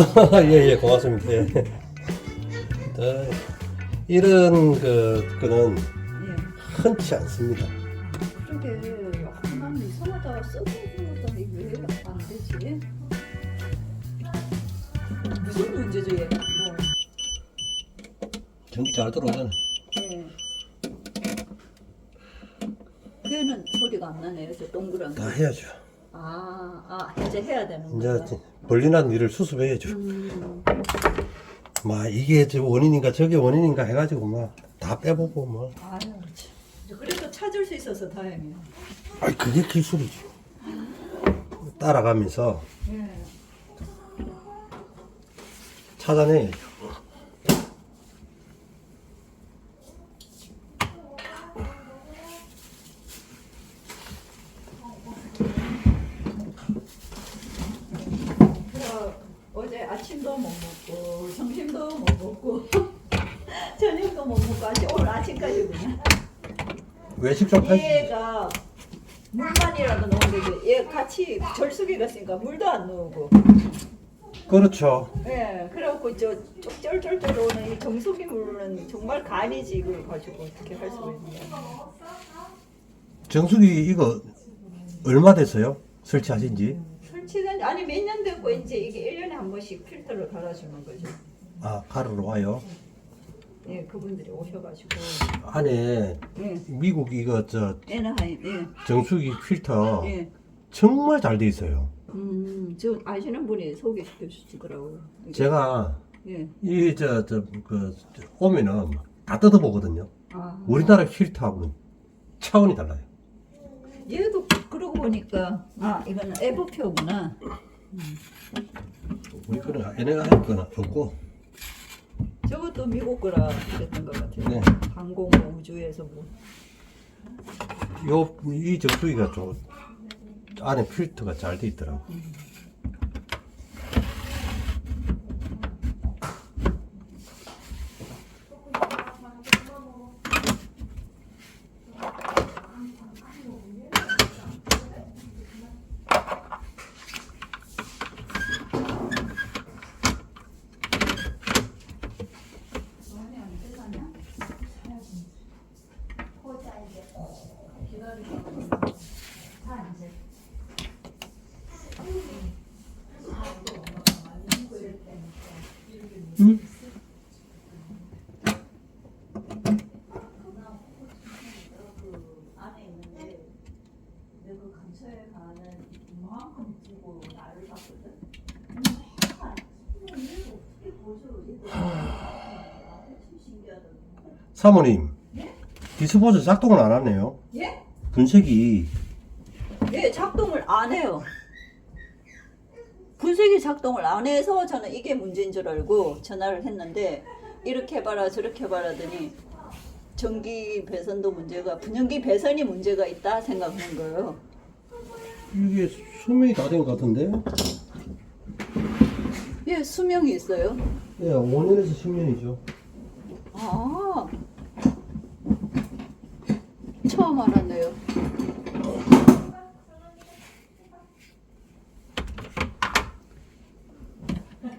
예, 예, 고맙습니다. 예. 네, 이런 그, 거는 예. 흔치 않습니다. 그러게 아, 난 이상하다 써보다 이게 왜안 되지? 무슨 문제죠 얘? 뭐. 전기 잘 들어오잖아. 예. 걔는 소리가 안 나네요 저 동그란 다 거. 해야죠. 아, 아 이제 해야 되는 이제 거야. 벌리난 일을 수습해야죠. 음, 막 이게 저 원인인가 저게 원인인가 해가지고 막 다 빼보고 뭐. 아유 참. 그래도 찾을 수 있어서 다행이야. 아, 그게 기술이죠. 따라가면서 예. 찾아내야죠. 그래서 어제 아침도 못 먹고 점심도 못 먹고 저녁도 못 먹고 아직 오늘 아침까지 그냥 외식 좀 하시. 얘가 물만이라도 넣으면 되지 얘 같이 절수기 갔으니까 물도 안 넣고 그렇죠. 예 그래갖고 저 쫄쫄쫄쫄 오는 이 정수기 물은 정말 간이지 이걸 가지고 어떻게 할 수가 있냐 정수기 이거 얼마 됐어요? 설치하신 지? 설치된 아니 몇 년 됐고 이제 이게 1년에 한 번씩 필터를 갈아주는 거죠 아, 가루로 와요. 예 그분들이 오셔가지고 안에 예 미국 이거 저 에나하임 예 정수기 필터 예. 정말 잘 돼 있어요. 음, 저 아시는 분이 소개시켜 주시더라고요. 이게. 제가 예. 이 저 저 그 오면은 다 뜯어보거든요. 아, 우리나라 필터하고는 차원이 달라요. 얘도 그러고 보니까 아 이거는 에버표구나. 우리 거는 얘네가 할 거는 없고. 저것도 미국 거라 그랬던 것 같아요. 네. 항공 뭐 우주에서 뭐. 요 이 정수기가 좀 안에 필터가 잘 돼 있더라고. 응? 그 안에 있는데 내가 그 근처에 가는 이만큼 두고 나를 봤거든. 사모님, 디스포즈 작동을 안 하네요. 예? 분쇄기 예, 작동을 안 해요. 분쇄기 작동을 안 해서 저는 이게 문제인 줄 알고 전화를 했는데 이렇게 해봐라 저렇게 해봐라더니 전기 배선도 문제가 분연기 배선이 문제가 있다 생각하는 거예요. 이게 수명이 다 된 것 같은데? 예, 수명이 있어요. 예, 5년에서 10년이죠. 아, 처음 알았네요.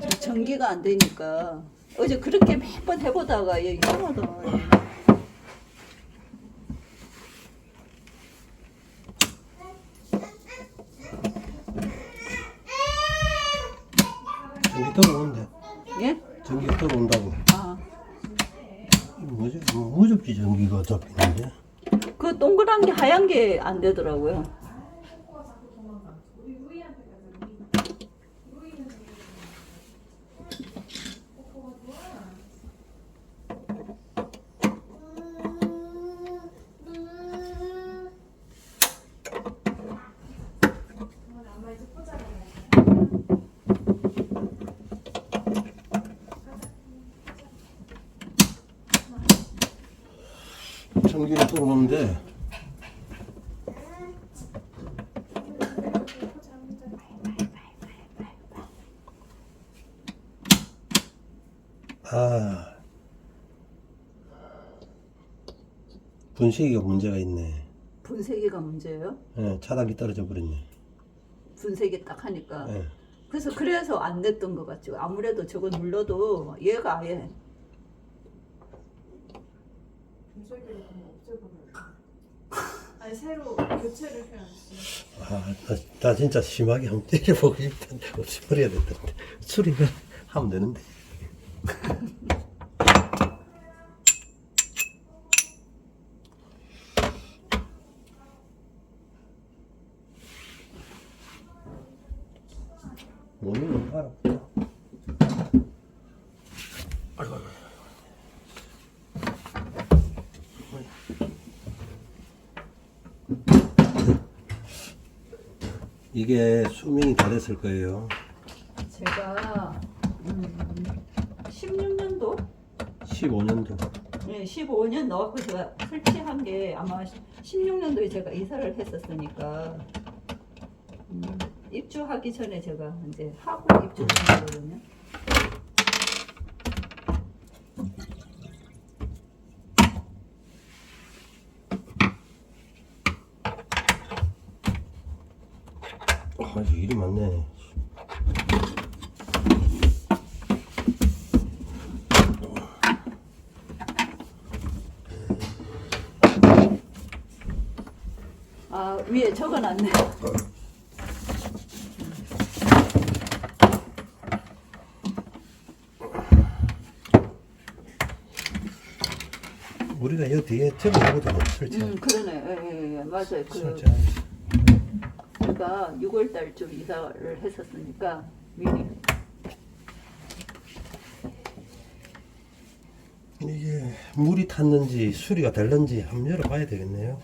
저 전기가 안 되니까 어제 그렇게 몇 번 해보다가 얘 이상하다. 전기 들어오는데. 예? 전기 들어온다고. 아, 이거 뭐지? 뭐 무접지 전기가 잡히는데? 그 동그란 게 하얀 게안 되더라고요. 전기가 들어오는데. 아. 분쇄기가 문제가 있네. 분쇄기가 문제예요? 예, 차단기 떨어져 버렸네. 분쇄기 딱 하니까 예. 그래서 그래서 안 됐던 것 같죠. 아무래도 저거 눌러도 얘가 아예 분쇄기를 그럼 없애버려요. 아니 새로 교체를 해야지. 아, 나, 나 진짜 심하게 한번 때려보고 싶던데 없애버려야 된다는데 수리를 하면 되는데 모니는 알아 아이고 아이고 이게 수명이 다 됐을 거예요. 제가 음, 16년도? 15년도. 네, 15년 넣었고 제가 설치한 게 아마 16년도에 제가 이사를 했었으니까 음, 입주하기 전에 제가 이제 하고 입주한 거거든요. 아 이제 일이 많네 아 위에 적어놨네. 우리가 여기 뒤에 적어보거든요 설치 음 그러네. 예, 예, 예. 맞아요. 그 설치 제가 6월 달쯤 이사를 했었으니까 미리. 이게 물이 탔는지 수리가 됐는지 한번 열어봐야 되겠네요.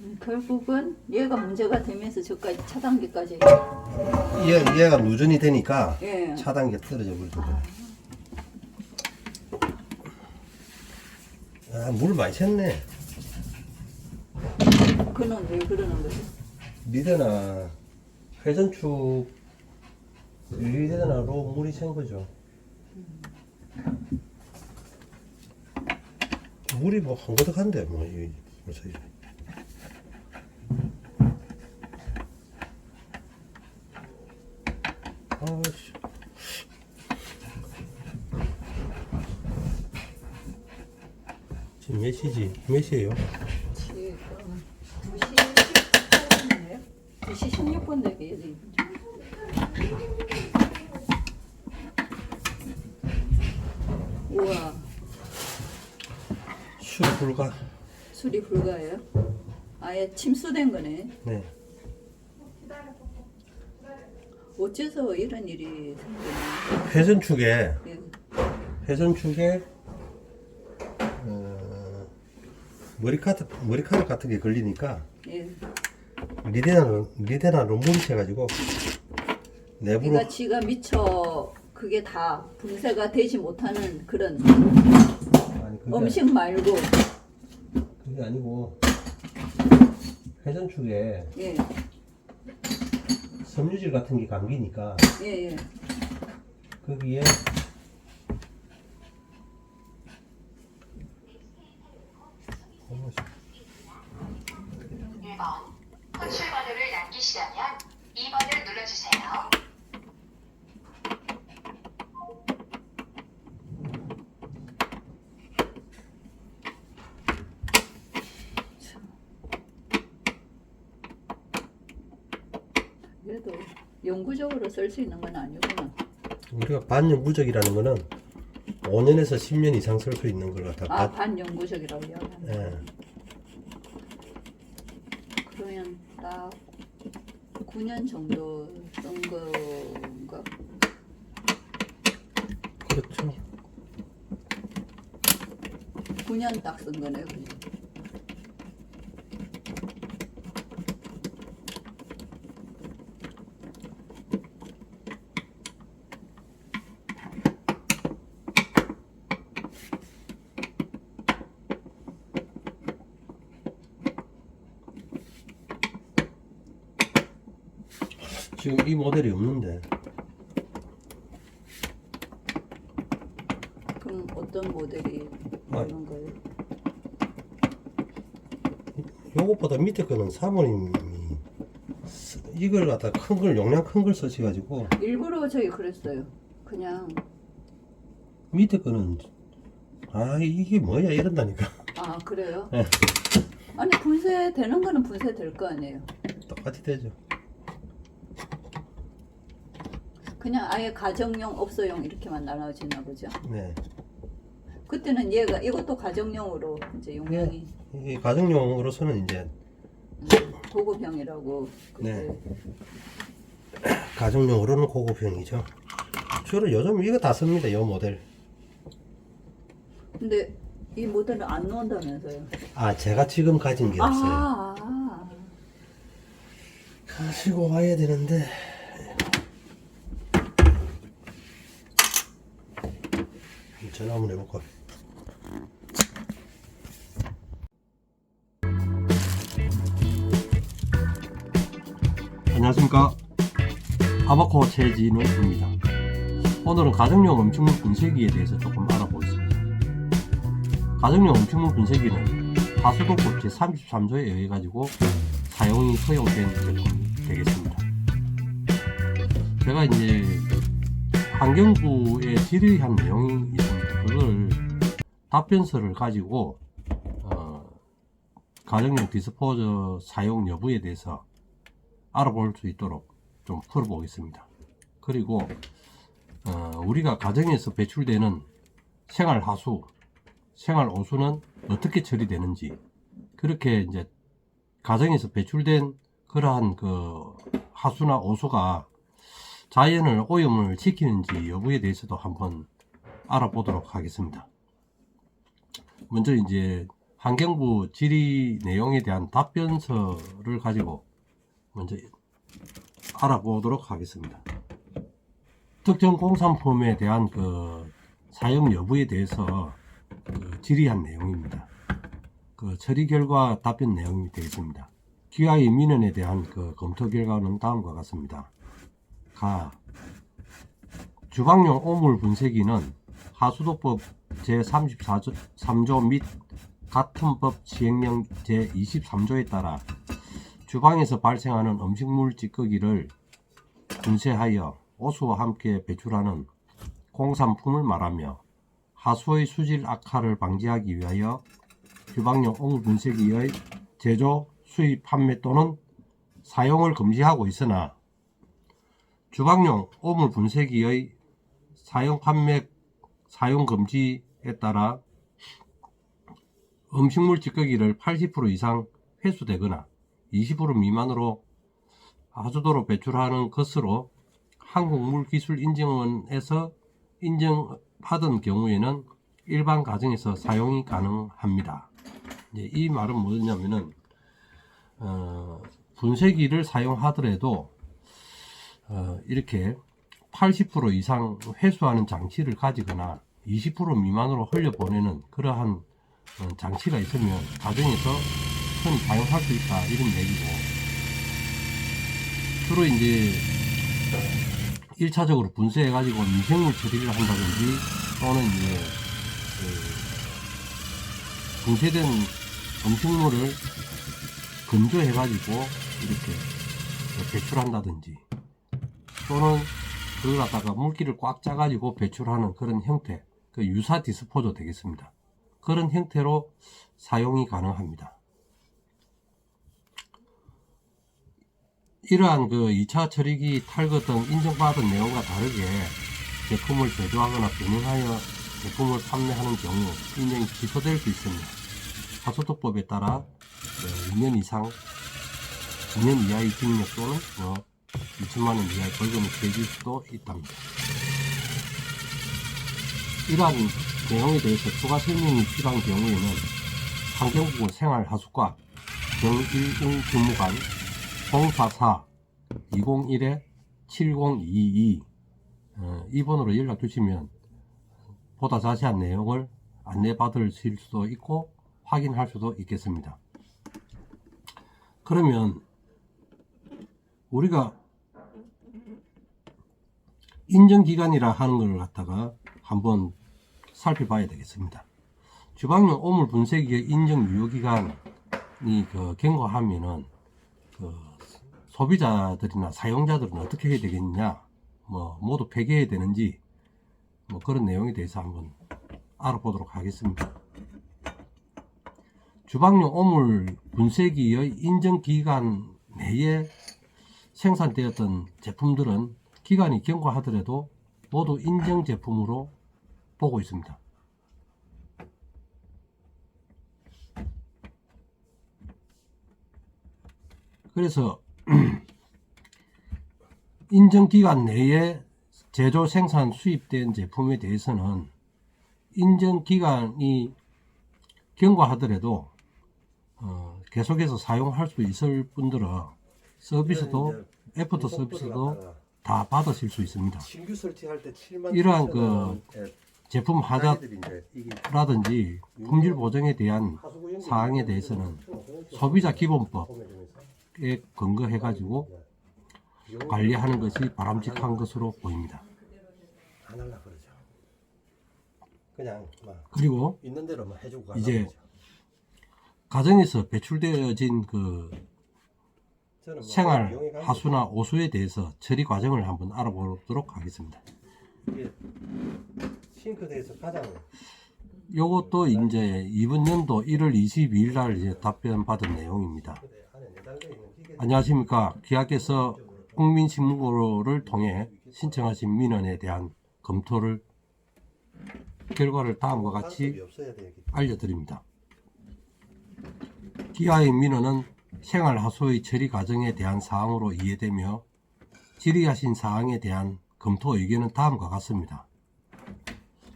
음, 결국은 얘가 문제가 되면서 저까지 차단기까지. 얘, 얘가 누전이 되니까 예. 차단기가 떨어져 버리거든 아물 많이 샜네 그는 왜 그러는 거지? 미대나 회전축 미대나로 물이 샌 거죠. 물이 뭐 한거덕한데 뭐 이-. 아씨. 지금 몇 시지? 몇 시에요? 지금 2시 18분이네요. 2시 16분 되게 얘들이 우와 수리 불가. 술이 불가해요? 아예 침수된 거네. 네. 어째서 이런 일이 생기나? 회전축에 예. 회전축에 어, 머리카락 머리카락 같은 게 걸리니까 예. 리데나로 리데나로 물이 새가지고 내부로 그러니까 지가 미처 그게 다 분쇄가 되지 못하는 그런 아니 그게, 음식 말고 그게 아니고 회전축에 예. 섬유질 같은 게 감기니까 예, 예. 거기에 어머, 1번 호출 번호를 남기시려면 2번을 눌러주세요. 그래도 영구적으로 쓸 수 있는 건 아니구나. 우리가 반영구적이라는 거는 5년에서 10년 이상 쓸 수 있는 걸 갖다 아, 반- 반영구적이라고 이야기하는. 예. 그러면 딱 9년 정도 쓴 건가? 그렇죠 9년 딱 쓴 거네, 그냥. 지금 이 모델이 없는데 그럼 어떤 모델이 아. 있는 거예요? 요것보다 밑에 거는 사모님이 이걸 갖다 큰 걸 용량 큰 걸 쓰셔가지고 일부러 저희 그랬어요. 그냥 밑에 거는 아 이게 뭐야 이런다니까 아 그래요? 네. 아니 분쇄 되는 거는 분쇄 될 거 아니에요. 똑같이 되죠. 그냥 아예 가정용, 업소용 이렇게만 나눠지나 보죠. 네. 그때는 얘가 이것도 가정용으로 이제 용량이 이 가정용으로서는 이제 고급형이라고 그때 네. 가정용으로는 고급형이죠. 주로 요즘 이거 다 씁니다. 이 모델. 근데 이 모델은 안 나온다면서요? 아 제가 지금 가진 게 없어요. 아, 아. 가지고 와야 되는데 전화 한번 해볼까? 안녕하십니까 아바코 최진우입니다 오늘은 가정용 음식물 분쇄기에 대해서 조금 알아보겠습니다 가정용 음식물 분쇄기는 하수도법 제33조에 의해 가지고 사용이 허용된 제품이 되겠습니다. 제가 이제 환경부에 질의한 내용이 있습니다. 그걸 답변서를 가지고 어, 가정용 디스포저 사용 여부에 대해서 알아볼 수 있도록 좀 풀어보겠습니다. 그리고 어, 우리가 가정에서 배출되는 생활 하수, 생활 오수는 어떻게 처리되는지 그렇게 이제 가정에서 배출된 그러한 그 하수나 오수가 자연을 오염을 시키는지 여부에 대해서도 한번 알아보도록 하겠습니다. 먼저 이제 환경부 질의 내용에 대한 답변서를 가지고 먼저 알아보도록 하겠습니다. 특정 공산품에 대한 그 사용 여부에 대해서 그 질의한 내용입니다. 그 처리 결과 답변 내용이 되겠습니다. 기아의 민원에 대한 그 검토 결과는 다음과 같습니다. 가 주방용 오물 분쇄기는 하수도법 제34조 3조 및 같은 법 시행령 제23조에 따라 주방에서 발생하는 음식물 찌꺼기를 분쇄하여 오수와 함께 배출하는 공산품을 말하며 하수의 수질 악화를 방지하기 위하여 주방용 오물 분쇄기의 제조, 수입, 판매 또는 사용을 금지하고 있으나 주방용 오물 분쇄기의 사용, 판매, 사용 금지에 따라 음식물 찌꺼기를 80% 이상 회수되거나 20% 미만으로 하수도로 배출하는 것으로 한국물기술인증원에서 인정받은 경우에는 일반 가정에서 사용이 가능합니다. 이 말은 뭐냐면은 어, 분쇄기를 사용하더라도 어, 이렇게 80% 이상 회수하는 장치를 가지거나 20% 미만으로 흘려보내는 그러한 어, 장치가 있으면 가정에서 흔히 사용할 수 있다 이런 얘기고. 주로 이제 1차적으로 분쇄해 가지고 미생물 처리를 한다든지 또는 이제 그 분쇄된 음식물을 건조해 가지고 이렇게 배출한다든지 또는 그걸 갖다가 물기를 꽉 짜가지고 배출하는 그런 형태, 그 유사 디스포저 되겠습니다. 그런 형태로 사용이 가능합니다. 이러한 그 2차 처리기 탈거 등 인정받은 내용과 다르게 제품을 제조하거나 변형하여 제품을 판매하는 경우 인정이 취소될 수 있습니다. 하소도법에 따라 2년 이상, 2년 이하의 징역 또는 뭐 2천만 원 이하의 벌금을 매길 수도 있답니다. 이러한 내용에 대해서 추가 설명이 필요한 경우에는 환경부 생활하수과 정일웅 주무관 044 201에 7022 어, 이번으로 연락 주시면 보다 자세한 내용을 안내받을 수도 있고 확인할 수도 있겠습니다. 그러면 우리가 인정기간이라 하는 걸 갖다가 한번 살펴봐야 되겠습니다. 주방용 오물 분쇄기의 인정 유효기간이 그 경과하면은 그 소비자들이나 사용자들은 어떻게 해야 되겠느냐, 뭐 모두 폐기해야 되는지 뭐 그런 내용에 대해서 한번 알아보도록 하겠습니다. 주방용 오물 분쇄기의 인정 기간 내에 생산되었던 제품들은 기간이 경과하더라도 모두 인정 제품으로 보고 있습니다. 그래서 인정 기간 내에 제조 생산 수입된 제품에 대해서는 인정 기간이 경과하더라도 어, 계속해서 사용할 수 있을 분들은 서비스도 애프터 서비스도 다 받으실 수 있습니다. 신규 설치할 때 7만 이러한 7천 원, 예, 제품 하자라든지 품질 보증에 대한 사항에 대해서는 1,500원 소비자 기본법에 근거해 가지고 비용이 관리하는 것이 바람직한 것으로 보입니다. 안 할라 그러죠. 그냥 막 그리고 있는 대로만 해주고. 이제. 가정에서 배출되어진 그 생활 비용이 가는 하수나 오수에 대해서 처리 과정을 한번 알아보도록 하겠습니다. 싱크대에서 가장 요것도 이제 이번 연도 1월 22일 날 이제 답변 받은 내용입니다. 기계 안녕하십니까. 기하께서 국민신문고를 통해 신청하신 민원에 대한 검토를 결과를 다음과 같이 알려드립니다. 기아의 민원은 생활하수의 처리 과정에 대한 사항으로 이해되며 질의하신 사항에 대한 검토 의견은 다음과 같습니다.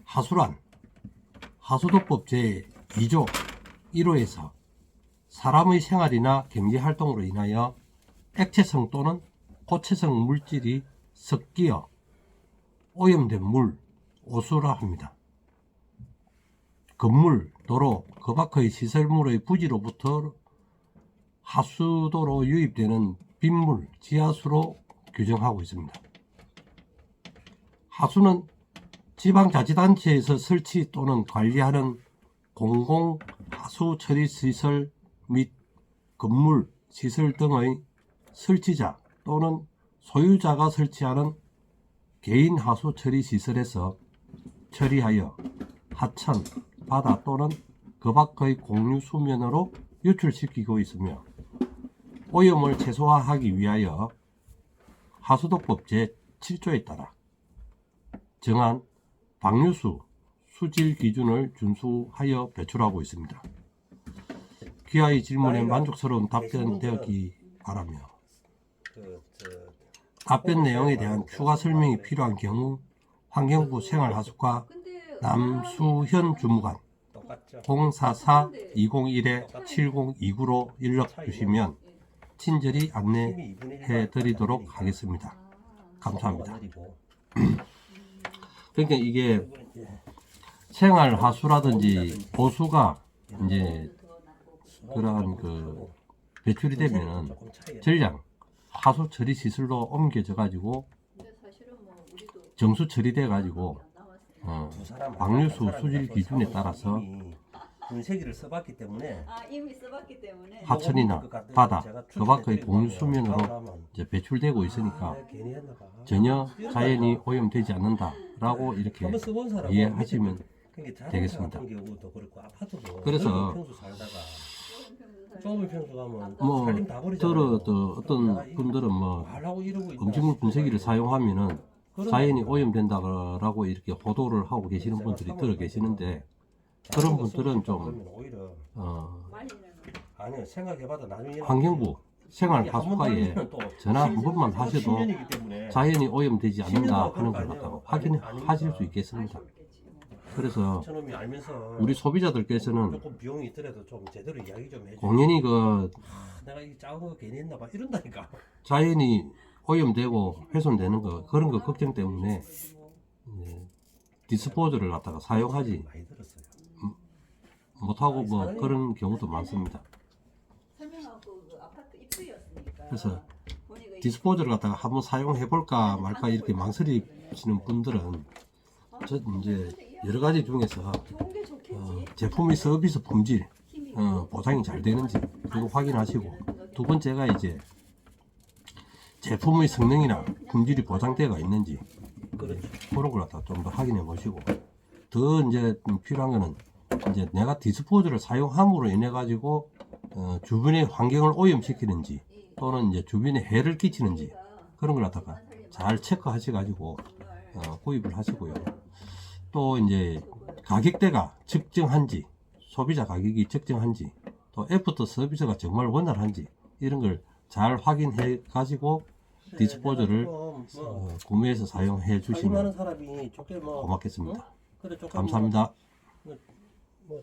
하수란 하수도법 제2조 1호에서 사람의 생활이나 경제활동으로 인하여 액체성 또는 고체성 물질이 섞여 오염된 물, 오수라 합니다. 건물, 도로, 그 밖의 시설물의 부지로부터 하수도로 유입되는 빗물, 지하수로 규정하고 있습니다. 하수는 지방자치단체에서 설치 또는 관리하는 공공 하수 처리 시설 및 건물, 시설 등의 설치자 또는 소유자가 설치하는 개인 하수 처리 시설에서 처리하여 하천, 바다 또는 그 밖의 공유 수면으로 유출시키고 있으며 오염을 최소화하기 위하여 하수도법 제7조에 따라 정한 방류수 수질 기준을 준수하여 배출하고 있습니다. 귀하의 질문에 만족스러운 답변되었기 바라며 답변 내용에 대한 추가 설명이 필요한 경우 환경부 생활하수과 남수현 주무관 똑같죠. 044-201-7029로 연락 주시면 친절히 안내해 힘이 2분의 1 드리도록 하겠습니다. 감사합니다. 그러니까 이게 예. 생활 하수라든지 보수가 이제 그러한 그 배출이 되면은 차이가 전량 하수 처리 시설로 옮겨져 가지고 뭐 정수 처리돼 가지고. 어, 방류수 수질 기준에 따라서 분쇄기를 써봤기 때문에 아 이미 써봤기 때문에 하천이나 바다 그 밖의 공유 수면으로 이제 배출되고 있으니까 아. 전혀 자연이 오염되지 않는다라고 이렇게 써본 사람은 이해하시면 되겠습니다. 그래서 좁은 평수 가면 뭐 살림 다 버리잖아요. 들어 또 어떤 분들은 뭐 이러고 있다 음식물 분쇄기를 사용하면은 자연이. 오염된다라고 이렇게 보도를 하고 계시는 분들이 들어 계시는데 그런 분들은 좀 오히려 어, 아니요 생각해봐도 나중에 환경부 생활 하수과에 전화 한 번만 하셔도 자연이 오염되지 않는다 하는 걸 갖다가 확인하실 수 있겠습니다. 그래서 저놈이 알면서 우리 소비자들께서는 조금 비용이 있더라도 좀 제대로 이야기 좀 해줘. 공연히 그 아, 내가 이 작은 거 괜히 했나 봐 이런다니까. 자연이 오염되고 훼손되는 거 그런 거 걱정 때문에 이제 디스포저를 갖다가 사용하지 많이 들었어요. 못하고 뭐 그런 경우도 많습니다. 그. 그래서 디스포저를 갖다가 한번 사용해 볼까 말까 이렇게 망설이시는 분들은 저 이제 여러 가지 중에서. 어, 제품의 서비스 품질 어, 보상이 잘 되는지 그거 확인하시고 두 번째가 이제 제품의 성능이나 품질이 보장되어 있는지. 그런 걸 갖다 좀 더 확인해 보시고 더 이제 필요한 거는 이제 내가 디스포즈를 사용함으로 인해 가지고 어, 주변의 환경을 오염시키는지 또는 이제 주변에 해를 끼치는지 그런 걸 갖다가 잘 체크하셔 가지고 어, 구입을 하시고요. 또 이제 가격대가 적정한지 소비자 가격이 적정한지 또 애프터 서비스가 정말 원활한지 이런 걸 잘 확인해 가지고 디스포저를 좀, 뭐, 어, 구매해서 사용해 주시면 뭐 고맙겠습니다. 어? 그래 감사합니다. 뭐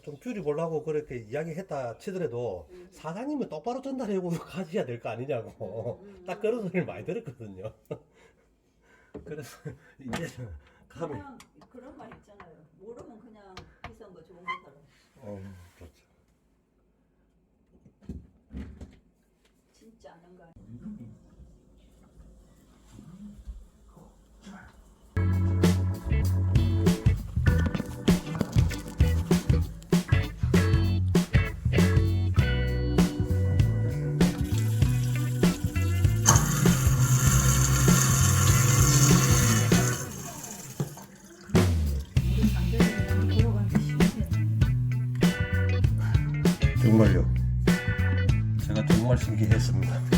좀 줄여보려고 그렇게 이야기했다 치더라도 사장님은 똑바로 전달해고 가셔야 될 거 아니냐고 딱 그런 소리를 많이 들었거든요. 그래서 이제 가면 그냥 그런 말 있잖아요. 모르면 그냥 비싼 거 좋은 거 사라. 어, 신기했습니다.